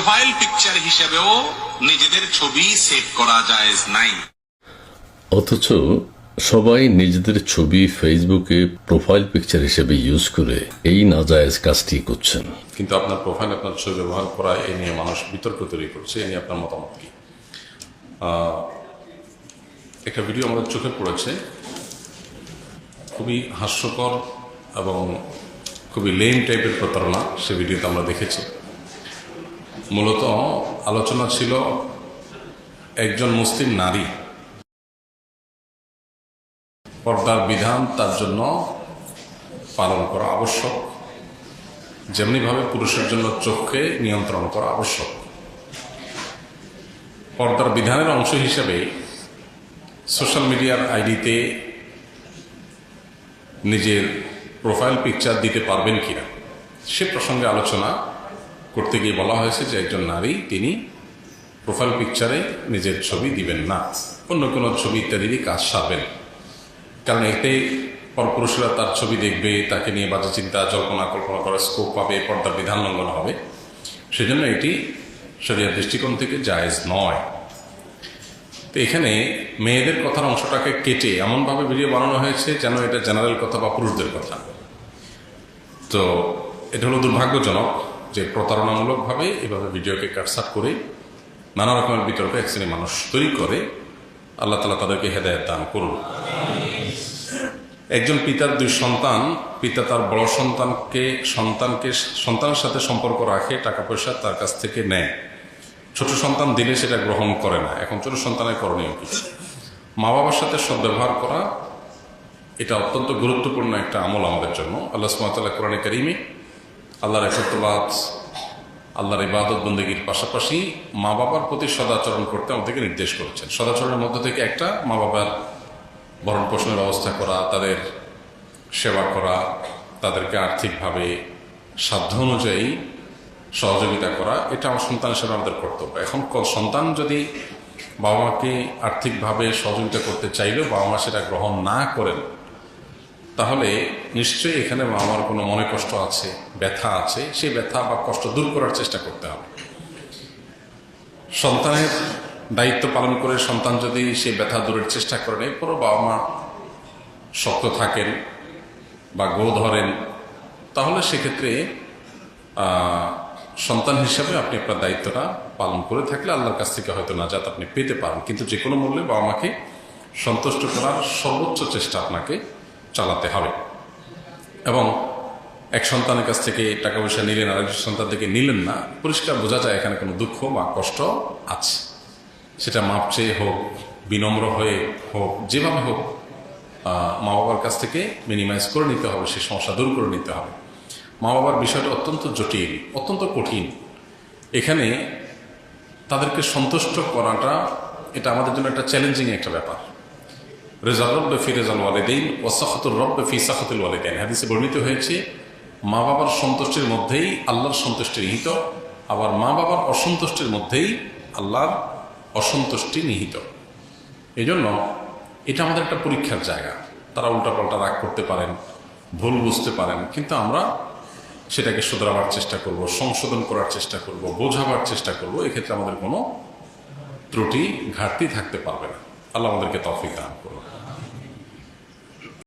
Profile picture হিসেবেও নিজেদের ছবি সেভ করা যায় নাই। অথচ সবাই নিজেদের ছবি ফেসবুকে প্রোফাইল পিকচার হিসেবে ইউজ করে এই নাজায়েজ কাজটি করছেন। কিন্তু আপনার প্রোফাইল আপনার ছবি ব্যবহার করা এ নিয়ে মানুষ বিতর্ক তৈরি করছে এ নিয়ে আপনার মতামত কি? একটা ভিডিও আমাদের চোখে পড়েছে। খুবই হাস্যকর এবং খুবই লেম টাইপের প্রতারণা সে ভিডিওতে আমরা দেখেছি। মূলত আলোচনা ছিল একজন মুসলিম নারী। পর্দার বিধান তার জন্য পালন করা আবশ্যক। যেমনিভাবে পুরুষের জন্য চোখকে নিয়ন্ত্রণ করা আবশ্যক। পর্দার বিধানের অংশ হিসেবে সোশ্যাল মিডিয়ার আইডিতে নিজের প্রোফাইল পিকচার দিতে পারবেন কিনা, সে প্রসঙ্গে আলোচনা করতে গিয়ে বলা হয়েছে যে একজন নারী, তিনি প্রোফাইল পিকচারে নিজের ছবি দিবেন না। অন্য কোনো ছবি ইত্যাদি কাজ সারবেন। কারণ এতে পরপুরুষরা তার ছবি দেখবে, তাকে নিয়ে বাজে চিন্তা, জল্পনা, কল্পনা করার স্কোপ পাবে, পর্দার বিধান লঙ্ঘন হবে। সেজন্য এটি শরীরের দৃষ্টিকোণ থেকে জায়েজ নয়। তো এখানে মেয়েদের কথার অংশটাকে কেটে এমনভাবে ভিডিও বানানো হয়েছে যেন এটা জেনারেল কথা বা পুরুষদের কথা। তো এটা হলো দুর্ভাগ্যজনক। যে প্রতারণামূলকভাবে এভাবে ভিডিওকে কাটসাট করে নানা রকমের বিতর্ক এক শ্রেণির মানুষ তৈরি করে, আল্লাহ তালা তাদেরকে হেদায়ত দান করুন। একজন পিতার দুই সন্তান, পিতা তার বড় সন্তানকে সন্তানকে, সন্তানের সাথে সম্পর্ক রাখে, টাকা পয়সা তার কাছ থেকে নেয়। ছোট সন্তান দিলে সেটা গ্রহণ করে না। এখন ছোট সন্তানের করণীয় কিছু মা বাবার সাথে সদ্ব্যবহার করা, এটা অত্যন্ত গুরুত্বপূর্ণ একটা আমল আমাদের জন্য। আল্লাহ সুমাতাল্লাহ কোরআনে করিমে আল্লাহর একত্রবাদ আল্লাহর ইবাদত বন্দীগীর পাশাপাশি মা বাবার প্রতি সদাচরণ করতে আমাদেরকে নির্দেশ করেছেন। সদাচরণের মধ্য থেকে একটা মা বাবার ভরণ পোষণের ব্যবস্থা করা, তাদের সেবা করা, তাদেরকে আর্থিকভাবে সাধ্য অনুযায়ী সহযোগিতা করা, এটা আমার সন্তান হিসেবে আমাদের কর্তব্য। এখন সন্তান যদি বাবা মাকে আর্থিকভাবে সহযোগিতা করতে চাইলেও বাবা মা সেটা গ্রহণ না করেন তাহলে নিশ্চয়ই এখানে বাবা মার কোনো মনে কষ্ট আছে, ব্যথা আছে, সেই ব্যথা বা কষ্ট দূর করার চেষ্টা করতে হবে। সন্তানের দায়িত্ব পালন করে সন্তান যদি সেই ব্যথা দূরের চেষ্টা করেন এরপরও বাবা মা শক্ত থাকেন বা গো ধরেন, তাহলে সেক্ষেত্রে সন্তান হিসাবে আপনি আপনার দায়িত্বটা পালন করে থাকলে আল্লাহর কাছ থেকে হয়তো নাজাত আপনি পেতে পারেন। কিন্তু যে কোনো মূল্যে বাবা মাকে সন্তুষ্ট করার সর্বোচ্চ চেষ্টা আপনাকে চালাতে হবে। এবং এক সন্তানের কাছ থেকে টাকা পয়সা নিলেন আরেকজন সন্তান থেকে নিলেন না, পরিষ্কার বোঝা যায় এখানে কোনো দুঃখ বা কষ্ট আছে। সেটা মাপ চেয়ে হোক, বিনম্র হয়ে হোক, যেভাবে হোক মা বাবার কাছ থেকে মিনিমাইজ করে নিতে হবে সেই সমস্যা দূর করে নিতে হবে। মা বাবার বিষয়টা অত্যন্ত জটিল, অত্যন্ত কঠিন। এখানে তাদেরকে সন্তুষ্ট করাটা, এটা আমাদের জন্য একটা চ্যালেঞ্জিং একটা ব্যাপার। রেজাল রব্বে ফি রেজাল ওয়ালিদাইন ও সাখাতুর রব্বে ফি সাখাতুল ওয়ালিদাইন। হাদিসে বর্ণিত হয়েছে, মা বাবার সন্তুষ্টির মধ্যেই আল্লাহর সন্তুষ্টি নিহিত, আবার মা বাবার অসন্তুষ্টির মধ্যেই আল্লাহর অসন্তুষ্টি নিহিত। এই জন্য এটা আমাদের একটা পরীক্ষার জায়গা। তারা উল্টাপাল্টা রাগ করতে পারেন, ভুল বুঝতে পারেন, কিন্তু আমরা সেটাকে শুধরাবার চেষ্টা করব, সংশোধন করার চেষ্টা করব, বোঝাবার চেষ্টা করব, এক্ষেত্রে আমাদের কোনো ত্রুটি, ঘাটতি থাকতে পারবে না। আল্লাহ আমাদেরকে তফিক দান করুন